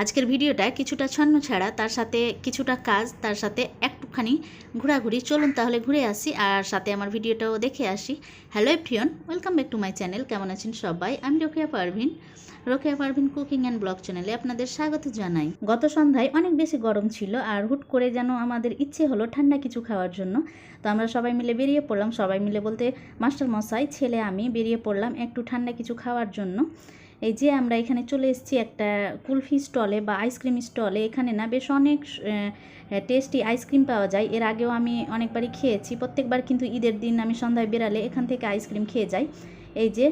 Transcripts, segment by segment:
আজকের ভিডিওটা কিছুটা ছন্ন ছাড়া তার সাথে কিছুটা কাজ, তার সাথে একটুখানি ঘোরাঘুরি। চলুন তাহলে ঘুরে আসি আর সাথে আমার ভিডিওটাও দেখে আসি। Hello everyone welcome back to my channel কেমন আছেন সবাই? আমি Rokeya Parvin. Rokeya Parvin cooking and blog চ্যানেলে আপনাদের স্বাগত জানাই। গত সন্ধ্যায় অনেক বেশি গরম ছিল আর হুট করে যেন আমাদের ইচ্ছে হলো ঠান্ডা কিছু খাওয়ার জন্য। তো আমরা সবাই মিলে বেরিয়ে পড়লাম। সবাই মিলে বলতে মাস্টার মশাই ছেলে আমি বেরিয়ে পড়লাম একটু ঠান্ডা কিছু খাওয়ার জন্য। এই যে আমরা এখানে চলে এসেছি একটা কুলফি স্টলে বা আইসক্রিম স্টলে। এখানে না বেশ অনেক টেস্টি আইসক্রিম পাওয়া যায়। এর আগেও আমি অনেকবারই খেয়েছি। প্রত্যেকবার কিন্তু ঈদের দিন আমি সন্ধ্যায় বেরালে এখান থেকে আইসক্রিম খেয়ে যাই। এই যে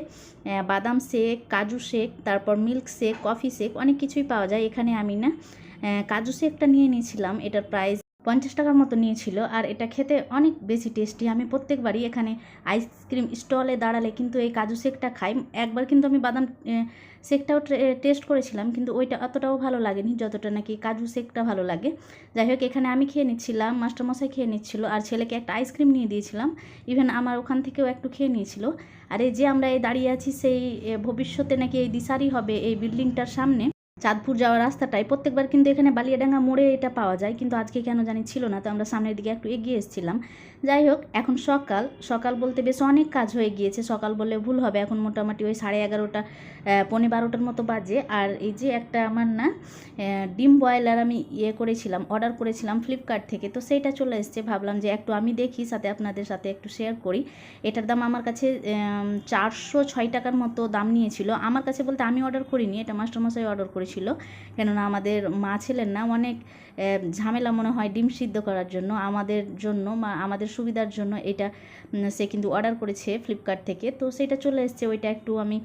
বাদাম শেক, কাজু শেক, তারপর মিল্ক শেক কফি শেক অনেক কিছুই পাওয়া যায়। এখানে আমি না কাজু শেকটা নিয়ে নিয়েছিলাম। এটার প্রাইস পঞ্চাশ টাকার মতো নিয়েছিল আর এটা খেতে অনেক বেশি টেস্টি। আমি প্রত্যেকবারই এখানে আইসক্রিম স্টলে দাঁড়ালে কিন্তু এই কাজু শেকটা খাই। একবার কিন্তু আমি বাদাম শেকটাও টেস্ট করেছিলাম কিন্তু ওইটা অতটাও ভালো লাগেনি, যতটা নাকি কাজু শেকটা ভালো লাগে। যাই হোক, এখানে আমি খেয়ে নিচ্ছিলাম, মাস্টারমশাই খেয়ে নিচ্ছিল আর ছেলেকে একটা আইসক্রিম নিয়ে দিয়েছিলাম। ইভেন আমার ওখান থেকেও একটু খেয়ে নিয়েছিল। আর এই যে আমরা এই দাঁড়িয়ে আছি সেই ভবিষ্যতে নাকি এই দিশারি হবে এই বিল্ডিংটার সামনে। চাঁদপুর যাওয়ার রাস্তাটায় প্রত্যেকবার কিন্তু এখানে বালিয়াডাঙ্গা মোড়ে এটা পাওয়া যায়, কিন্তু আজকে কেন জানি ছিল না, তো আমরা সামনের দিকে একটু এগিয়ে এসেছিলাম। যাই হোক, এখন সকাল। সকাল বলতে বেশ অনেক কাজ হয়ে গিয়েছে। সকাল বললে ভুল হবে, এখন মোটামুটি ওই সাড়ে এগারোটা পৌনে বারোটার মতো বাজে। আর এই যে একটা আমার না ডিম বয়লার আমি ইয়ে করেছিলাম, অর্ডার করেছিলাম ফ্লিপকার্ট থেকে, তো সেইটা চলে এসছে। ভাবলাম যে একটু আমি দেখি, সাথে আপনাদের সাথে একটু শেয়ার করি। এটার দাম আমার কাছে চারশো ছয় টাকার মতো দাম নিয়েছিল। আমার কাছে বলতে আমি অর্ডার করিনি, এটা মাস্টারমশাই অর্ডার করেছিল কেননা আমাদের মা ছিলেন না, অনেক ঝামেলা মনে হয় ডিম সিদ্ধ করার জন্য। আমাদের জন্য, মা, আমাদের সুবিধার জন্য এটা সে কিন্তু অর্ডার করেছে ফ্লিপকার্ট থেকে। তো সেটা চলে এসছে, ওইটা একটু আমি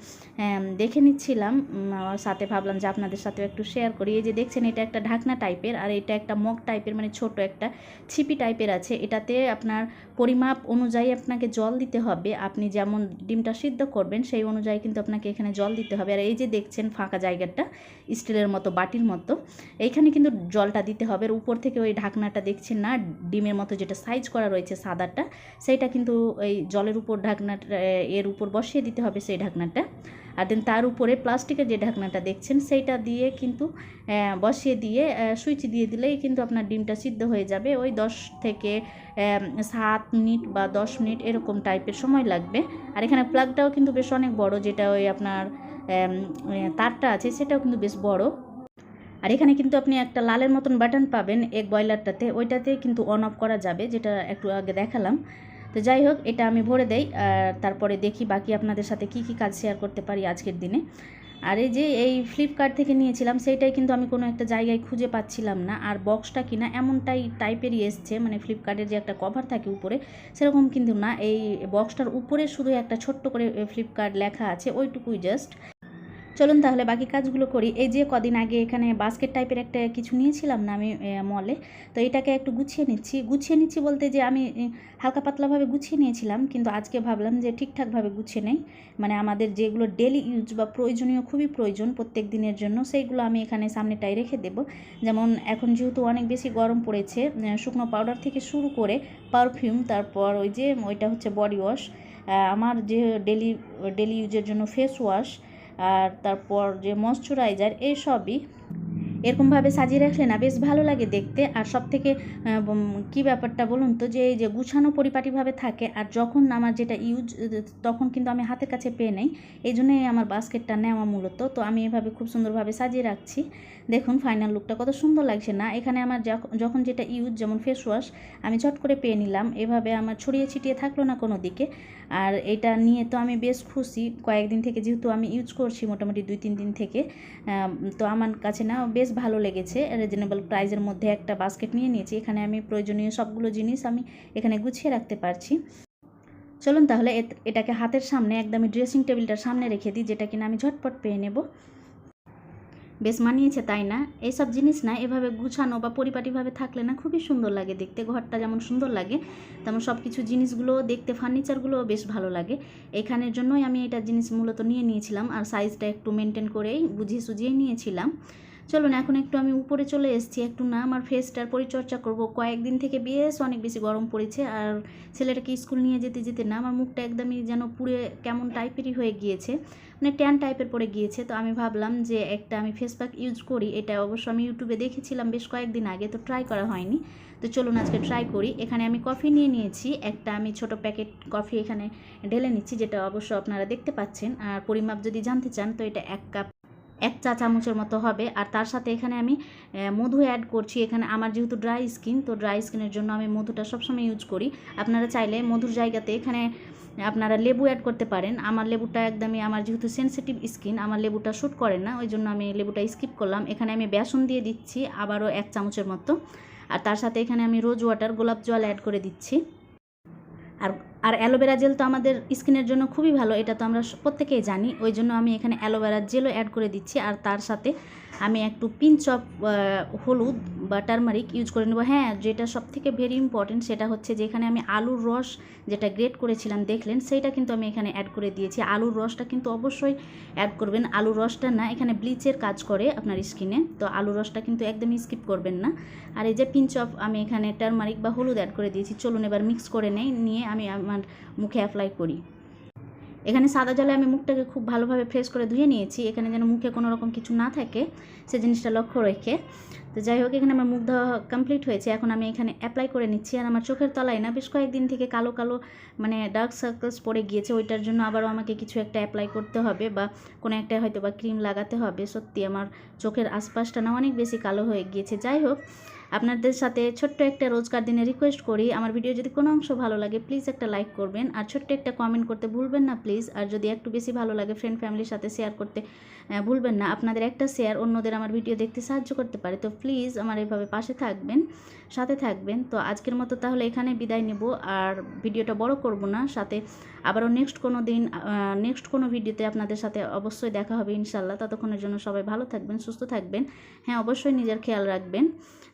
দেখে নিচ্ছিলাম। আমার সাথে ভাবলাম যে আপনাদের সাথেও একটু শেয়ার করি। এই যে দেখছেন, এটা একটা ঢাকনা টাইপের আর এটা একটা মগ টাইপের মানে ছোট একটা ছিপি টাইপের আছে। এটাতে আপনার পরিমাপ অনুযায়ী আপনাকে জল দিতে হবে। আপনি যেমন ডিমটা সিদ্ধ করবেন, সেই অনুযায়ী কিন্তু আপনাকে এখানে জল দিতে হবে। আর এই যে দেখছেন, ফাঁকা জায়গাটা স্টিলের মতো, বাটির মতো। এইখানে কিন্তু জলটা দিতে হবে। উপর থেকে ওই ঢাকনাটা দেখছেন না? ডিমের মতো যেটা সাইজ করা রয়েছে সাদাটা, সেইটা কিন্তু ওই জলের উপর ঢাকনাটা এর উপর বসিয়ে দিতে হবে সেই ঢাকনাটা। আর দেন তার উপরে প্লাস্টিকের যে ঢাকনাটা দেখছেন, সেইটা দিয়ে কিন্তু বসিয়ে দিয়ে সুইচ দিয়ে দিলেই কিন্তু আপনার ডিমটা সিদ্ধ হয়ে যাবে। ওই দশ থেকে সাত মিনিট বা দশ মিনিট এরকম টাইপের সময় লাগবে। আর এখানে প্লাগটাও কিন্তু বেশ অনেক বড়, যেটা ওই আপনার তারটা আছে, সেটাও কিন্তু বেশ বড়। আর এখানে কিন্তু আপনি একটা লালের মতন বাটন পাবেন এক বয়লারটাতে, ওইটাতে কিন্তু অন অফ করা যাবে, যেটা একটু আগে দেখালাম। তো যাই হোক, এটা আমি ভরে দেই, আর তারপরে দেখি বাকি আপনাদের সাথে কি কি কাজ শেয়ার করতে পারি আজকের দিনে। আর এই যে এই ফ্লিপকার্ট থেকে নিয়েছিলাম, সেইটাই কিন্তু আমি কোনো একটা জায়গায় খুঁজে পাচ্ছিলাম না। আর বক্সটা কিনা এমনটাই টাইপেরই এসছে মানে ফ্লিপকার্টের যে একটা কভার থাকে উপরে, সেরকম কিন্তু না। এই বক্সটার উপরে শুধু একটা ছোট্ট করে ফ্লিপকার্ট লেখা আছে, ওইটুকুই জাস্ট চলুন তাহলে বাকি কাজগুলো করি। এই যে কদিন আগে এখানে বাস্কেট টাইপের একটা কিছু নিয়েছিলাম না আমি মলে তো এটাকে একটু গুছিয়ে নিচ্ছি। গুছিয়ে নিচ্ছি বলতে যে আমি হালকা পাতলাভাবে গুছিয়ে নিয়েছিলাম, কিন্তু আজকে ভাবলাম যে ঠিকঠাকভাবে গুছিয়ে নেই। মানে আমাদের যেগুলো ডেলি ইউজ বা প্রয়োজনীয়, খুবই প্রয়োজন প্রত্যেক দিনের জন্য, সেইগুলো আমি এখানে সামনেটাই রেখে দেব। যেমন এখন যেহেতু অনেক বেশি গরম পড়েছে শুকনো পাউডার থেকে শুরু করে পারফিউম তারপর ওই যে, ওইটা হচ্ছে বডি ওয়াশ আমার যে ডেলি ডেলি ইউজের জন্য ফেস ওয়াশ আর তারপর যে ময়শ্চারাইজার এইসবই এরকমভাবে সাজিয়ে রাখলে না বেশ ভালো লাগে দেখতে। আর সব থেকে কী ব্যাপারটা বলুন তো? যে এই যে গুছানো পরিপাটিভাবে থাকে আর যখন আমার যেটা ইউজ, তখন কিন্তু আমি হাতের কাছে পেয়ে নেই। এই জন্যই আমার বাস্কেটটা নেওয়া মূলত। তো আমি এভাবে খুব সুন্দরভাবে সাজিয়ে রাখছি। দেখুন ফাইনাল লুকটা কত সুন্দর লাগছে না? এখানে আমার যখ- যখন যেটা ইউজ, যেমন ফেস ওয়াশ আমি চট করে পেয়ে নিলাম। এভাবে আমার ছড়িয়ে ছিটিয়ে থাকল না কোনো দিকে। আর এটা নিয়ে তো আমি বেশ খুশি। কয়েকদিন থেকে যেহেতু আমি ইউজ করছি মোটামুটি দুই, তিন দিন থেকে তো আমার কাছে না বেশ ভালো লেগেছে। রিজনেবল প্রাইজের মধ্যে একটা বাস্কেট নিয়ে নিয়েছি। এখানে আমি প্রয়োজনীয় সবগুলো জিনিস আমি এখানে গুছিয়ে রাখতে পারছি। চলুন তাহলে এটাকে হাতের সামনে একদমই ড্রেসিং টেবিলটার সামনে রেখে দিই, যেটা কিনা আমি ঝটপট পেয়ে নেব। বেশ মানিয়েছে তাই না? এইসব জিনিস না, এভাবে গুছানো বা পরিপাটিভাবে থাকলে না খুবই সুন্দর লাগে দেখতে। ঘরটা যেমন সুন্দর লাগে, তেমন সব কিছু জিনিসগুলো দেখতে, ফার্নিচারগুলোও বেশ ভালো লাগে। এখানের জন্যই আমি এটা জিনিস মূলত নিয়ে নিয়েছিলাম, আর সাইজটা একটু মেনটেন করেই বুঝিয়ে সুঝিয়ে নিয়েছিলাম। চলুন, এখন একটু আমি উপরে চলে এসেছি। একটু না, আমার ফেসটার পরিচর্যা করব। কয়েকদিন থেকে বেশ অনেক বেশি গরম পড়েছে আর ছেলেটাকে স্কুল নিয়ে যেতে যেতে না, আমার মুখটা একদমই যেন পুড়ে কেমন টাইপেরই হয়ে গিয়েছে। মানে ট্যান টাইপের পড়ে গিয়েছে। তো আমি ভাবলাম যে একটা আমি ফেস প্যাক ইউজ করি। এটা অবশ্য আমি ইউটিউবে দেখেছিলাম বেশ কয়েকদিন আগে, তো ট্রাই করা হয়নি। তো চলুন আজকে ট্রাই করি। এখানে আমি কফি নিয়ে নিয়েছি। একটা আমি ছোট প্যাকেট কফি এখানে ঢেলে নিচ্ছি, যেটা অবশ্য আপনারা দেখতে পাচ্ছেন। আর পরিমাপ যদি জানতে চান, তো এটা এক কাপ এক চা চামচের মতো হবে। আর তার সাথে এখানে আমি মধু অ্যাড করছি। এখানে আমার যেহেতু ড্রাই স্কিন তো ড্রাই স্কিনের জন্য আমি মধুটা সবসময় ইউজ করি। আপনারা চাইলে মধুর জায়গাতে এখানে আপনারা লেবু অ্যাড করতে পারেন। আমার লেবুটা একদমই, আমার যেহেতু সেনসিটিভ স্কিন আমার লেবুটা শ্যুট করে না, ওই জন্য আমি লেবুটা স্কিপ করলাম। এখানে আমি বেসন দিয়ে দিচ্ছি, আবারও এক চামচের মতো। আর তার সাথে এখানে আমি রোজ ওয়াটার গোলাপ জল অ্যাড করে দিচ্ছি। আর আর অ্যালোভেরা জেল তো আমাদের স্কিনের জন্য খুবই ভালো, এটা তো আমরা প্রত্যেকেই জানি। ওই জন্য আমি এখানে অ্যালোভেরা জেলও অ্যাড করে দিচ্ছি আর তার সাথে আমি একটু পিঞ্চ অফ হলুদ বা টারমারিক ইউজ করে নেব। হ্যাঁ যেটা সব থেকে ভেরি ইম্পর্টেন্ট সেটা হচ্ছে যে এখানে আমি আলুর রস যেটা গ্রেট করেছিলাম, দেখলেন? সেইটা কিন্তু আমি এখানে অ্যাড করে দিয়েছি। আলুর রসটা কিন্তু অবশ্যই অ্যাড করবেন। আলুর রসটা না, এখানে ব্লিচের কাজ করে আপনার স্কিনে তো আলুর রসটা কিন্তু একদমই স্কিপ করবেন না। আর এই যে পিঞ্চ অফ আমি এখানে টারমারিক বা হলুদ অ্যাড করে দিয়েছি। চলুন এবার মিক্স করে নেই, নিয়ে আমি আমার মুখে অ্যাপ্লাই করি। এখানে সাদা জলে আমি মুখটাকে খুব ভালোভাবে ফ্রেশ করে ধুয়ে নিয়েছি। এখানে যেন মুখে কোনো রকম কিছু না থাকে, সে জিনিসটা লক্ষ্য রেখে। তো যাই হোক, এখানে আমার মুখ ধোয়া কমপ্লিট হয়েছে। এখন আমি এখানে অ্যাপ্লাই করে নিচ্ছি। আর আমার চোখের তলায় না বেশ কয়েকদিন থেকে কালো কালো মানে ডার্ক সার্কেলস পড়ে গিয়েছে। ওইটার জন্য আবারও আমাকে কিছু একটা অ্যাপ্লাই করতে হবে বা কোনো একটা হয়তো বা ক্রিম লাগাতে হবে। সত্যি আমার চোখের আশপাশটা না অনেক বেশি কালো হয়ে গিয়েছে। যাই হোক আপনাদের সাথে ছোট্ট একটা রোজকার দিনে রিকোয়েস্ট করি। আমার ভিডিও যদি কোনো অংশ ভালো লাগে প্লিজ একটা লাইক করবেন। আর ছোট্ট একটা কমেন্ট করতে ভুলবেন না প্লিজ আর যদি একটু বেশি ভালো লাগে ফ্রেন্ড ফ্যামিলির সাথে শেয়ার করতে ভুলবেন না। আপনাদের একটা শেয়ার অন্যদের আমার ভিডিও দেখতে সাহায্য করতে পারে। তো প্লিজ আমার এইভাবে পাশে থাকবেন, সাথে থাকবেন। তো আজকের মতো তাহলে এখানে বিদায় নেব। আর ভিডিওটা বড় করব না, সাথে আবারও নেক্সট কোনো দিন নেক্সট কোনো ভিডিওতে আপনাদের সাথে অবশ্যই দেখা হবে ইনশাল্লাহ ততক্ষণের জন্য সবাই ভালো থাকবেন, সুস্থ থাকবেন। হ্যাঁ অবশ্যই নিজের খেয়াল রাখবেন।